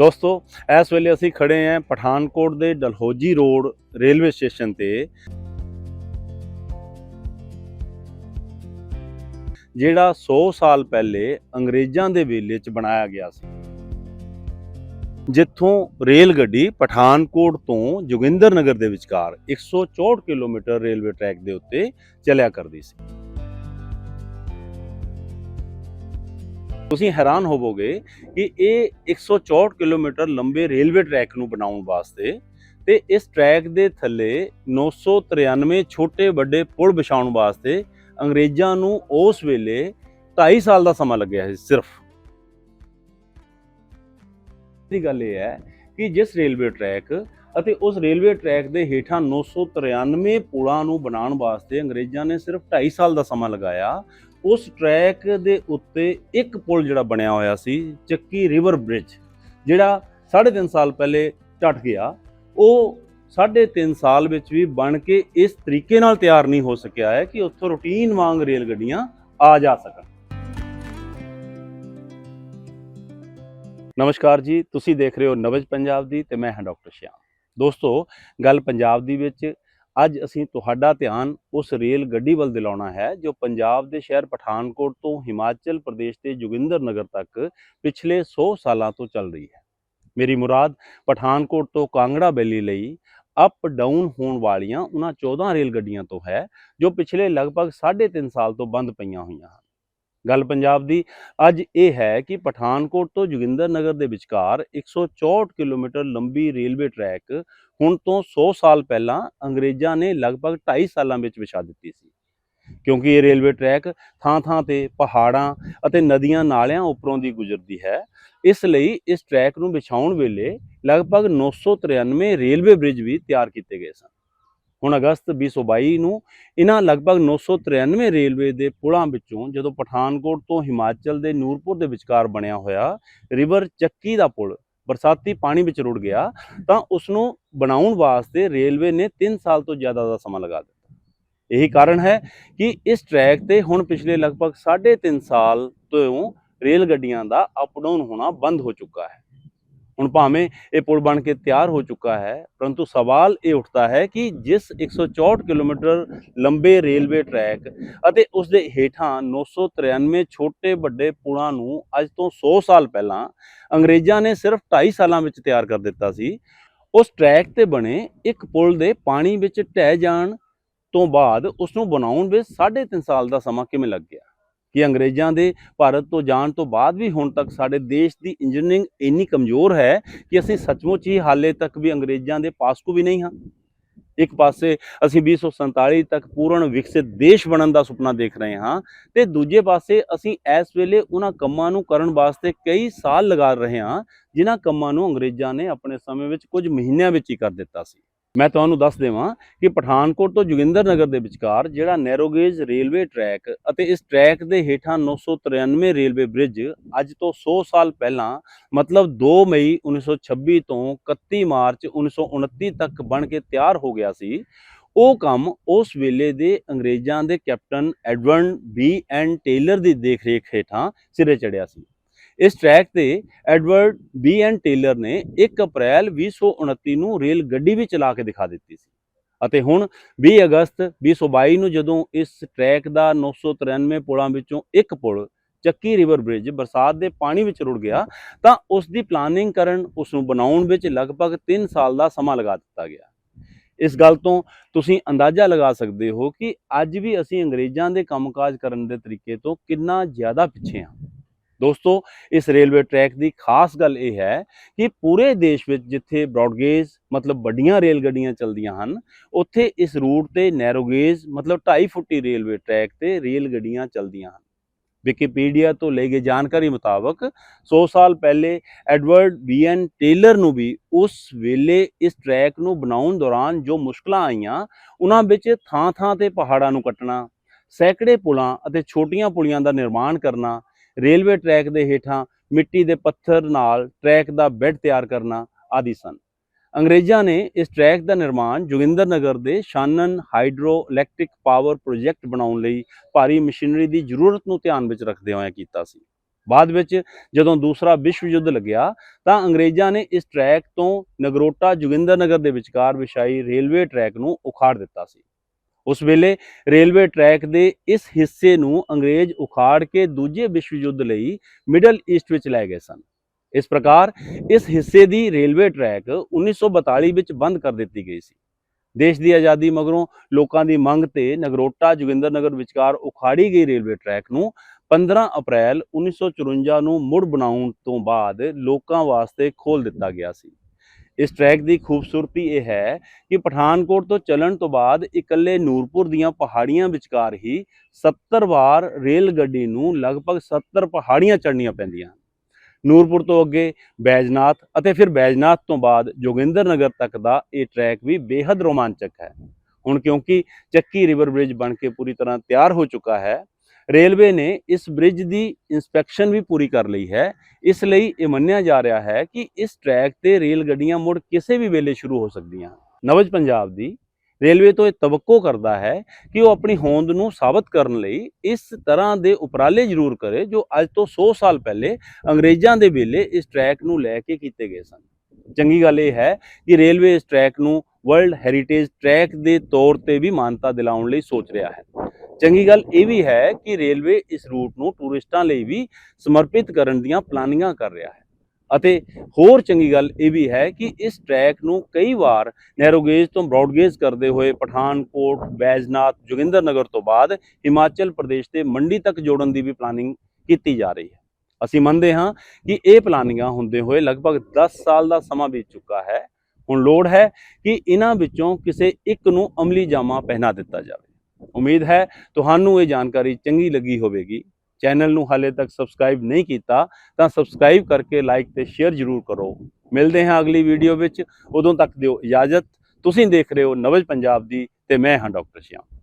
ਦੋਸਤੋ, ਇਸ ਵੇਲੇ ਅਸੀਂ ਖੜੇ ਆਂ ਪਠਾਨਕੋਟ ਦੇ ਡਲਹੌਜੀ ਰੋਡ ਰੇਲਵੇ ਸਟੇਸ਼ਨ ਤੇ, ਜਿਹੜਾ 100 ਸਾਲ ਪਹਿਲੇ ਅੰਗਰੇਜ਼ਾਂ ਦੇ ਵੇਲੇ 'ਚ ਬਣਾਇਆ ਗਿਆ ਸੀ। ਜਿੱਥੋਂ ਰੇਲ ਗੱਡੀ ਪਠਾਨਕੋਟ ਤੋਂ ਜੋਗਿੰਦਰ ਨਗਰ ਦੇ ਵਿਚਕਾਰ 164 ਕਿਲੋਮੀਟਰ ਰੇਲਵੇ ਟਰੈਕ ਦੇ ਉੱਤੇ ਚੱਲਿਆ ਕਰਦੀ ਸੀ। ਤੁਸੀਂ ਹੈਰਾਨ ਹੋਵੋਗੇ ਕਿ ਇਹ 164 ਕਿਲੋਮੀਟਰ ਲੰਬੇ ਰੇਲਵੇ ਟਰੈਕ ਨੂੰ ਬਣਾਉਣ ਵਾਸਤੇ ਤੇ ਇਸ ਟਰੈਕ ਦੇ ਥੱਲੇ 993 ਛੋਟੇ ਵੱਡੇ ਪੁਲ ਵਿਛਾਉਣ ਵਾਸਤੇ ਅੰਗਰੇਜ਼ਾਂ ਨੂੰ ਉਸ ਵੇਲੇ 2.5 ਸਾਲ ਦਾ ਸਮਾਂ ਲੱਗਿਆ ਸੀ, ਸਿਰਫ। ਦੀ ਗੱਲ ਇਹ ਹੈ ਕਿ ਜਿਸ ਰੇਲਵੇ ਟਰੈਕ ਅਤੇ ਉਸ ਰੇਲਵੇ ਟਰੈਕ ਦੇ ਹੇਠਾਂ 993 ਪੁਲਾਂ ਨੂੰ ਬਣਾਉਣ ਵਾਸਤੇ ਅੰਗਰੇਜ਼ਾਂ ਨੇ ਸਿਰਫ 2.5 ਸਾਲ ਦਾ ਸਮਾਂ ਲਗਾਇਆ ਉਸ ਟਰੈਕ ਦੇ ਉੱਤੇ ਇੱਕ ਪੁਲ ਜਿਹੜਾ ਬਣਿਆ ਹੋਇਆ ਸੀ, ਚੱਕੀ ਰਿਵਰ ਬ੍ਰਿਜ ਜਿਹੜਾ 3.5 ਸਾਲ ਪਹਿਲੇ ਟੱਟ ਗਿਆ। ਉਹ 3.5 ਸਾਲ ਵਿੱਚ ਵੀ ਬਣ ਕੇ ਇਸ ਤਰੀਕੇ ਨਾਲ ਤਿਆਰ ਨਹੀਂ ਹੋ ਸਕਿਆ ਹੈ ਕਿ ਉੱਥੋਂ ਰੂਟੀਨ ਵਾਂਗ ਰੇਲ ਗੱਡੀਆਂ ਆ ਜਾ ਸਕਣ। ਨਮਸਕਾਰ ਜੀ, ਤੁਸੀਂ ਦੇਖ ਰਹੇ ਹੋ ਨਵਜ ਪੰਜਾਬ ਦੀ ਤੇ ਮੈਂ ਹਾਂ ਡਾਕਟਰ ਸ਼ਿਆਮ। ਦੋਸਤੋ, ਗੱਲ ਪੰਜਾਬ ਦੀ ਵਿੱਚ ਅੱਜ ਅਸੀਂ ਤੁਹਾਡਾ ਧਿਆਨ ਉਸ ਰੇਲ ਗੱਡੀ ਵੱਲ ਦਿਲਾਉਣਾ ਹੈ, ਜੋ ਪੰਜਾਬ ਦੇ ਸ਼ਹਿਰ ਪਠਾਨਕੋਟ ਤੋਂ ਹਿਮਾਚਲ ਪ੍ਰਦੇਸ਼ ਦੇ ਜੋਗਿੰਦਰ ਨਗਰ ਤੱਕ ਪਿਛਲੇ 100 ਸਾਲਾਂ ਤੋਂ ਚੱਲ ਰਹੀ ਹੈ। ਮੇਰੀ ਮੁਰਾਦ, ਪਠਾਨਕੋਟ ਤੋਂ ਕਾਂਗੜਾ ਬੈਲੀ ਲਈ ਅਪ ਡਾਊਨ ਹੋਣ ਵਾਲੀਆਂ ਉਹਨਾਂ 14 ਰੇਲ ਗੱਡੀਆਂ ਤੋਂ ਹੈ, ਜੋ ਪਿਛਲੇ ਲਗਭਗ 3.5 ਸਾਲ ਤੋਂ ਬੰਦ ਪਈਆਂ ਹੋਈਆਂ ਹਨ। ਗੱਲ ਪੰਜਾਬ ਦੀ, ਅੱਜ ਇਹ ਹੈ ਕਿ ਪਠਾਨਕੋਟ ਤੋਂ ਜੋਗਿੰਦਰ ਨਗਰ ਦੇ ਵਿਚਕਾਰ 164 ਕਿਲੋਮੀਟਰ ਲੰਬੀ ਰੇਲਵੇ ਟਰੈਕ ਹੁਣ ਤੋਂ 100 ਸਾਲ ਪਹਿਲਾਂ ਅੰਗਰੇਜ਼ਾਂ ਨੇ ਲਗਭਗ 2.5 ਸਾਲਾਂ ਵਿੱਚ ਵਿਛਾ ਦਿੱਤੀ ਸੀ। ਕਿਉਂਕਿ ਇਹ ਰੇਲਵੇ ਟਰੈਕ ਥਾਂ-ਥਾਂ ਤੇ ਪਹਾੜਾਂ ਅਤੇ ਨਦੀਆਂ ਨਾਲਿਆਂ ਉੱਪਰੋਂ ਦੀ ਗੁਜ਼ਰਦੀ ਹੈ, ਇਸ ਲਈ ਇਸ ਟਰੈਕ ਨੂੰ ਵਿਛਾਉਣ ਵੇਲੇ ਲਗਭਗ 993 ਰੇਲਵੇ ਬ੍ਰਿਜ ਵੀ ਤਿਆਰ ਕੀਤੇ ਗਏ ਸਨ। ਹੁਣ ਅਗਸਤ 2022 ਨੂੰ ਇਹਨਾਂ ਲਗਭਗ 993 ਰੇਲਵੇ ਦੇ ਪੁਲਾਂ ਵਿੱਚੋਂ ਜਦੋਂ ਪਠਾਨਕੋਟ ਤੋਂ ਹਿਮਾਚਲ ਦੇ ਨੂਰਪੁਰ ਦੇ ਵਿਚਕਾਰ ਬਣਿਆ ਹੋਇਆ ਰਿਵਰ ਚੱਕੀ ਦਾ ਪੁਲ ਬਰਸਾਤੀ ਪਾਣੀ ਵਿੱਚ ਰੁੜ ਗਿਆ, ਤਾਂ ਉਸ ਨੂੰ ਬਣਾਉਣ ਵਾਸਤੇ ਰੇਲਵੇ ਨੇ 3 ਸਾਲ ਤੋਂ ਜ਼ਿਆਦਾ ਦਾ ਸਮਾਂ ਲਗਾ ਦਿੱਤਾ। ਇਹੀ ਕਾਰਨ ਹੈ ਕਿ ਇਸ ਟਰੈਕ ਤੇ ਹੁਣ ਪਿਛਲੇ ਲਗਭਗ 3.5 ਸਾਲ ਤੋਂ ਰੇਲ ਗੱਡੀਆਂ ਦਾ ਅਪ ਡਾਊਨ ਹੋਣਾ ਬੰਦ ਹੋ ਚੁੱਕਾ ਹੈ। ਹੁਣ ਭਾਵੇਂ ਇਹ ਪੁਲ ਬਣ ਕੇ ਤਿਆਰ ਹੋ ਚੁੱਕਾ ਹੈ, ਪਰੰਤੂ ਸਵਾਲ ਇਹ ਉੱਠਦਾ ਹੈ ਕਿ ਜਿਸ 164 ਕਿਲੋਮੀਟਰ ਲੰਬੇ ਰੇਲਵੇ ਟਰੈਕ ਅਤੇ ਉਸ ਦੇ ਹੇਠਾਂ 993 ਛੋਟੇ ਵੱਡੇ ਪੁਲਾਂ ਨੂੰ ਅੱਜ ਤੋਂ 100 ਸਾਲ ਪਹਿਲਾਂ ਅੰਗਰੇਜ਼ਾਂ ਨੇ ਸਿਰਫ 2.5 ਸਾਲਾਂ ਵਿੱਚ ਤਿਆਰ ਕਰ ਦਿੱਤਾ ਸੀ, ਉਸ ਟਰੈਕ ਤੇ ਬਣੇ ਇੱਕ ਪੁਲ ਦੇ ਪਾਣੀ ਵਿੱਚ ਢਹਿ ਜਾਣ ਤੋਂ ਬਾਅਦ ਉਸ ਨੂੰ ਬਣਾਉਣ ਵਿੱਚ 3.5 ਸਾਲ ਦਾ ਸਮਾਂ ਕਿਵੇਂ ਲੱਗ ਗਿਆ? ਕਿ ਅੰਗਰੇਜ਼ਾਂ ਦੇ ਭਾਰਤ ਤੋਂ ਜਾਣ ਤੋਂ ਬਾਅਦ ਵੀ ਹੁਣ ਤੱਕ ਸਾਡੇ ਦੇਸ਼ ਦੀ ਇੰਜੀਨੀਅਰਿੰਗ ਇੰਨੀ ਕਮਜ਼ੋਰ ਹੈ ਕਿ ਅਸੀਂ ਸੱਚਮੁੱਚ ਹੀ ਹਾਲੇ ਤੱਕ ਵੀ ਅੰਗਰੇਜ਼ਾਂ ਦੇ ਪਾਸਕੂ ਵੀ ਨਹੀਂ ਹਾਂ। ਇੱਕ ਪਾਸੇ ਅਸੀਂ 2047 ਤੱਕ ਪੂਰਨ ਵਿਕਸਿਤ ਦੇਸ਼ ਬਣਨ ਦਾ ਸੁਪਨਾ ਦੇਖ ਰਹੇ ਹਾਂ ਤੇ ਦੂਜੇ ਪਾਸੇ ਅਸੀਂ ਇਸ ਵੇਲੇ ਉਹਨਾਂ ਕੰਮਾਂ ਨੂੰ ਕਰਨ ਵਾਸਤੇ ਕਈ ਸਾਲ ਲਗਾ ਰਹੇ ਹਾਂ, ਜਿਨ੍ਹਾਂ ਕੰਮਾਂ ਨੂੰ ਅੰਗਰੇਜ਼ਾਂ ਨੇ ਆਪਣੇ ਸਮੇਂ ਵਿੱਚ ਕੁਝ ਮਹੀਨਿਆਂ ਵਿੱਚ ਹੀ ਕਰ ਦਿੱਤਾ ਸੀ। ਮੈਂ ਤੁਹਾਨੂੰ ਦੱਸ ਦੇਵਾਂ ਕਿ ਪਠਾਨਕੋਟ ਤੋਂ ਜੋਗਿੰਦਰ ਨਗਰ ਦੇ ਵਿਚਕਾਰ ਜਿਹੜਾ ਨੈਰੋਗੇਜ ਰੇਲਵੇ ਟਰੈਕ ਅਤੇ ਇਸ ਟਰੈਕ ਦੇ ਹੇਠਾਂ 993 ਰੇਲਵੇ ਬ੍ਰਿਜ ਅੱਜ ਤੋਂ 100 ਸਾਲ ਪਹਿਲਾਂ, ਮਤਲਬ 2 ਮਈ 1926 ਤੋਂ 31 ਮਾਰਚ 1929 ਤੱਕ ਬਣ ਕੇ ਤਿਆਰ ਹੋ ਗਿਆ ਸੀ, ਉਹ ਕੰਮ ਉਸ ਵੇਲੇ ਦੇ ਅੰਗਰੇਜ਼ਾਂ ਦੇ captain Edward B N Taylor ਦੀ ਦੇਖਰੇਖ ਹੇਠਾਂ ਸਿਰੇ ਚੜਿਆ ਸੀ। ਇਸ ਟਰੈਕ ਤੇ ਐਡਵਰਡ ਬੀ ਐਨ ਟੇਲਰ ਨੇ 1 ਅਪ੍ਰੈਲ 2029 ਨੂੰ ਰੇਲ ਗੱਡੀ ਵੀ ਚਲਾ ਕੇ ਦਿਖਾ ਦਿੱਤੀ ਸੀ। ਅਤੇ ਹੁਣ 20 ਅਗਸਤ 2022 ਨੂੰ ਜਦੋਂ ਇਸ ਟਰੈਕ ਦਾ 993 ਪੁਲਾਂ ਵਿੱਚੋਂ ਇੱਕ ਪੁਲ ਚੱਕੀ ਰਿਵਰ ਬ੍ਰਿਜ ਬਰਸਾਤ ਦੇ ਪਾਣੀ ਵਿੱਚ ਰੁੜ ਗਿਆ, ਤਾਂ ਉਸ ਦੀ ਪਲਾਨਿੰਗ ਕਰਨ, ਉਸ ਨੂੰ ਬਣਾਉਣ ਵਿੱਚ ਲਗਭਗ 3 ਸਾਲ ਦਾ ਸਮਾਂ ਲਗਾ ਦਿੱਤਾ ਗਿਆ। ਇਸ ਗੱਲ ਤੋਂ ਤੁਸੀਂ ਅੰਦਾਜ਼ਾ ਲਗਾ ਸਕਦੇ ਹੋ ਕਿ ਅੱਜ ਵੀ ਅਸੀਂ ਅੰਗਰੇਜ਼ਾਂ ਦੇ ਕੰਮਕਾਜ ਕਰਨ ਦੇ ਤਰੀਕੇ ਤੋਂ ਕਿੰਨਾ ਜ਼ਿਆਦਾ ਪਿੱਛੇ ਹਾਂ। ਦੋਸਤੋ, ਇਸ ਰੇਲਵੇ ਟਰੈਕ ਦੀ ਖਾਸ ਗੱਲ ਇਹ ਹੈ ਕਿ ਪੂਰੇ ਦੇਸ਼ ਵਿੱਚ ਜਿੱਥੇ ਬ੍ਰੌਡਗੇਜ, ਮਤਲਬ ਵੱਡੀਆਂ ਰੇਲ ਗੱਡੀਆਂ ਚੱਲਦੀਆਂ ਹਨ, ਉੱਥੇ ਇਸ ਰੂਟ ਤੇ ਨੈਰੋਗੇਜ ਮਤਲਬ 2.5 ਫੁੱਟੀ ਰੇਲਵੇ ਟਰੈਕ ਤੇ ਰੇਲ ਗੱਡੀਆਂ ਚੱਲਦੀਆਂ ਹਨ। ਵਿਕੀਪੀਡੀਆ ਤੋਂ ਲਈ ਗਈ ਜਾਣਕਾਰੀ ਮੁਤਾਬਕ 100 ਸਾਲ ਪਹਿਲੇ ਐਡਵਰਡ ਬੀਐਨ ਟੇਲਰ ਨੂੰ ਵੀ ਉਸ ਵੇਲੇ ਇਸ ਟਰੈਕ ਨੂੰ ਬਣਾਉਣ ਦੌਰਾਨ ਜੋ ਮੁਸ਼ਕਲਾਂ ਆਈਆਂ, ਉਹਨਾਂ ਵਿੱਚ ਥਾਂ-ਥਾਂ ਤੇ ਪਹਾੜਾਂ ਨੂੰ ਕੱਟਣਾ, ਸੈਂਕੜੇ ਪੁਲਾਂ ਅਤੇ ਛੋਟੀਆਂ ਪੁਲੀਆਂ ਦਾ ਨਿਰਮਾਣ ਕਰਨਾ ਰੇਲਵੇ ਟਰੈਕ ਦੇ ਹੇਠਾਂ ਮਿੱਟੀ ਦੇ ਪੱਥਰ ਨਾਲ ਟਰੈਕ ਦਾ ਬੈੱਡ ਤਿਆਰ ਕਰਨਾ ਆਦਿ ਸਨ। ਅੰਗਰੇਜ਼ਾਂ ਨੇ ਇਸ ਟਰੈਕ ਦਾ ਨਿਰਮਾਣ ਜੋਗਿੰਦਰ ਨਗਰ ਦੇ Shanan hydro electric power project ਬਣਾਉਣ ਲਈ ਭਾਰੀ ਮਸ਼ੀਨਰੀ ਦੀ ਜ਼ਰੂਰਤ ਨੂੰ ਧਿਆਨ ਵਿੱਚ ਰੱਖਦੇ ਹੋਏ ਕੀਤਾ ਸੀ। ਬਾਅਦ ਵਿੱਚ ਜਦੋਂ ਦੂਸਰਾ ਵਿਸ਼ਵ ਯੁੱਧ ਲੱਗਿਆ ਤਾਂ ਅੰਗਰੇਜ਼ਾਂ ਨੇ ਇਸ ਟਰੈਕ ਤੋਂ ਨਗਰੋਟਾ ਜੋਗਿੰਦਰ ਨਗਰ ਦੇ ਵਿਚਕਾਰ ਵਿਛਾਈ ਰੇਲਵੇ ਟਰੈਕ ਨੂੰ ਉਖਾੜ ਦਿੱਤਾ ਸੀ। ਉਸ ਵੇਲੇ ਰੇਲਵੇ ਟਰੈਕ ਦੇ ਇਸ ਹਿੱਸੇ ਨੂੰ ਅੰਗਰੇਜ਼ ਉਖਾੜ ਕੇ ਦੂਜੇ ਵਿਸ਼ਵ ਯੁੱਧ ਲਈ ਮਿਡਲ ਈਸਟ ਵਿੱਚ ਲੈ ਗਏ ਸਨ। ਇਸ ਪ੍ਰਕਾਰ ਇਸ ਹਿੱਸੇ ਦੀ ਰੇਲਵੇ ਟਰੈਕ 1942 ਵਿੱਚ ਬੰਦ ਕਰ ਦਿੱਤੀ ਗਈ ਸੀ। ਦੇਸ਼ ਦੀ ਆਜ਼ਾਦੀ ਮਗਰੋਂ ਲੋਕਾਂ ਦੀ ਮੰਗ ਤੇ ਨਗਰੋਟਾ ਜੋਗਿੰਦਰ ਨਗਰ ਵਿਚਕਾਰ ਉਖਾੜੀ ਗਈ ਰੇਲਵੇ ਟਰੈਕ ਨੂੰ 15 ਅਪ੍ਰੈਲ 1954 ਨੂੰ ਮੁੜ ਬਣਾਉਣ ਤੋਂ ਬਾਅਦ ਲੋਕਾਂ ਵਾਸਤੇ ਖੋਲ ਦਿੱਤਾ ਗਿਆ ਸੀ। ਇਸ ਟਰੈਕ ਦੀ ਖੂਬਸੂਰਤੀ ਇਹ ਹੈ ਕਿ ਪਠਾਨਕੋਟ ਤੋਂ ਚੱਲਣ ਤੋਂ ਬਾਅਦ ਇਕੱਲੇ ਨੂਰਪੁਰ ਦੀਆਂ ਪਹਾੜੀਆਂ ਵਿਚਕਾਰ ਹੀ 70 ਵਾਰ ਰੇਲ ਗੱਡੀ ਨੂੰ ਲਗਭਗ 70 ਪਹਾੜੀਆਂ ਚੜ੍ਹਨੀਆਂ ਪੈਂਦੀਆਂ ਹਨ। ਨੂਰਪੁਰ ਤੋਂ ਅੱਗੇ ਬੈਜਨਾਥ ਅਤੇ ਫਿਰ ਬੈਜਨਾਥ ਤੋਂ ਬਾਅਦ ਜੋਗਿੰਦਰ ਨਗਰ ਤੱਕ ਦਾ ਇਹ ਟਰੈਕ ਵੀ ਬੇहद ਰੋਮਾਂਚਕ ਹੈ। ਹੁਣ ਕਿਉਂਕਿ ਚੱਕੀ ਰਿਵਰ ਬ੍ਰਿਜ ਬਣ ਕੇ ਪੂਰੀ ਤਰ੍ਹਾਂ ਤਿਆਰ ਹੋ ਚੁੱਕਾ ਹੈ ਰੇਲਵੇ ਨੇ ਇਸ ਬ੍ਰਿਜ ਦੀ ਇਨਸਪੈਕਸ਼ਨ ਵੀ ਪੂਰੀ ਕਰ ਲਈ ਹੈ। ਇਸ ਲਈ ਇਹ ਮੰਨਿਆ ਜਾ ਰਿਹਾ ਹੈ ਕਿ ਇਸ ਟਰੈਕ ਤੇ ਰੇਲ ਗੱਡੀਆਂ ਮੁੜ ਕਿਸੇ ਵੀ ਵੇਲੇ ਸ਼ੁਰੂ ਹੋ ਸਕਦੀਆਂ। ਨਵਜ ਪੰਜਾਬ ਦੀ ਰੇਲਵੇ ਤੋਂ ਇਹ ਤਵੱਕੋ ਕਰਦਾ ਹੈ ਕਿ ਉਹ ਆਪਣੀ ਹੋਂਦ ਨੂੰ ਸਾਬਤ ਕਰਨ ਲਈ ਇਸ ਤਰ੍ਹਾਂ ਦੇ ਉਪਰਾਲੇ ਜ਼ਰੂਰ ਕਰੇ ਜੋ ਅੱਜ ਤੋਂ 100 ਸਾਲ ਪਹਿਲੇ ਅੰਗਰੇਜ਼ਾਂ ਦੇ ਵੇਲੇ ਇਸ ਟਰੈਕ ਨੂੰ ਲੈ ਕੇ ਕੀਤੇ ਗਏ ਸਨ। ਚੰਗੀ ਗੱਲ ਇਹ ਹੈ ਕਿ ਰੇਲਵੇ ਇਸ ਟਰੈਕ ਨੂੰ ਵਰਲਡ ਹੈਰੀਟੇਜ ਟਰੈਕ ਦੇ ਤੌਰ ਤੇ ਵੀ ਮਾਨਤਾ ਦਿਲਾਉਣ ਲਈ ਸੋਚ ਰਿਹਾ ਹੈ। ਚੰਗੀ ਗੱਲ ਇਹ ਵੀ ਹੈ ਕਿ ਰੇਲਵੇ ਇਸ ਰੂਟ ਨੂੰ ਟੂਰਿਸਟਾਂ ਲਈ ਵੀ ਸਮਰਪਿਤ ਕਰਨ ਦੀਆਂ ਪਲਾਨਿੰਗਾਂ ਕਰ ਰਿਹਾ ਹੈ। ਅਤੇ ਹੋਰ ਚੰਗੀ ਗੱਲ ਇਹ ਵੀ ਹੈ ਕਿ ਇਸ ਟਰੈਕ ਨੂੰ ਕਈ ਵਾਰ ਨੈਰੋਗੇਜ ਤੋਂ ਬ੍ਰੌਡਗੇਜ ਕਰਦੇ ਹੋਏ ਪਠਾਨਕੋਟ ਬੈਜਨਾਥ ਜੋਗਿੰਦਰ ਨਗਰ ਤੋਂ ਬਾਅਦ ਹਿਮਾਚਲ ਪ੍ਰਦੇਸ਼ ਦੇ ਮੰਡੀ ਤੱਕ ਜੋੜਨ ਦੀ ਵੀ ਪਲਾਨਿੰਗ ਕੀਤੀ ਜਾ ਰਹੀ ਹੈ। ਅਸੀਂ ਮੰਨਦੇ ਹਾਂ ਕਿ ਇਹ ਪਲਾਨਿੰਗਾਂ ਹੁੰਦੇ ਹੋਏ ਲਗਭਗ 10 ਸਾਲ ਦਾ ਸਮਾਂ ਬੀਤ ਚੁੱਕਾ ਹੈ। ਹੁਣ ਲੋੜ ਹੈ ਕਿ ਇਹਨਾਂ ਵਿੱਚੋਂ ਕਿਸੇ ਇੱਕ ਨੂੰ ਅਮਲੀ ਜਾਮਾ ਪਹਿਨਾ ਦਿੱਤਾ ਜਾਵੇ। ਉਮੀਦ ਹੈ ਤੁਹਾਨੂੰ ਇਹ ਜਾਣਕਾਰੀ ਚੰਗੀ ਲੱਗੀ ਹੋਵੇਗੀ। ਚੈਨਲ ਨੂੰ ਹਾਲੇ ਤੱਕ ਸਬਸਕ੍ਰਾਈਬ ਨਹੀਂ ਕੀਤਾ ਤਾਂ ਸਬਸਕ੍ਰਾਈਬ ਕਰਕੇ ਲਾਈਕ ਤੇ ਸ਼ੇਅਰ ਜ਼ਰੂਰ ਕਰੋ। ਮਿਲਦੇ ਹਾਂ ਅਗਲੀ ਵੀਡੀਓ ਵਿੱਚ। ਉਦੋਂ ਤੱਕ ਦਿਓ ਇਜਾਜ਼ਤ। ਤੁਸੀਂ ਦੇਖ ਰਹੇ ਹੋ ਨਵਜ ਪੰਜਾਬ ਦੀ ਤੇ ਮੈਂ ਹਾਂ ਡਾਕਟਰ ਸ਼ਿਆਮ।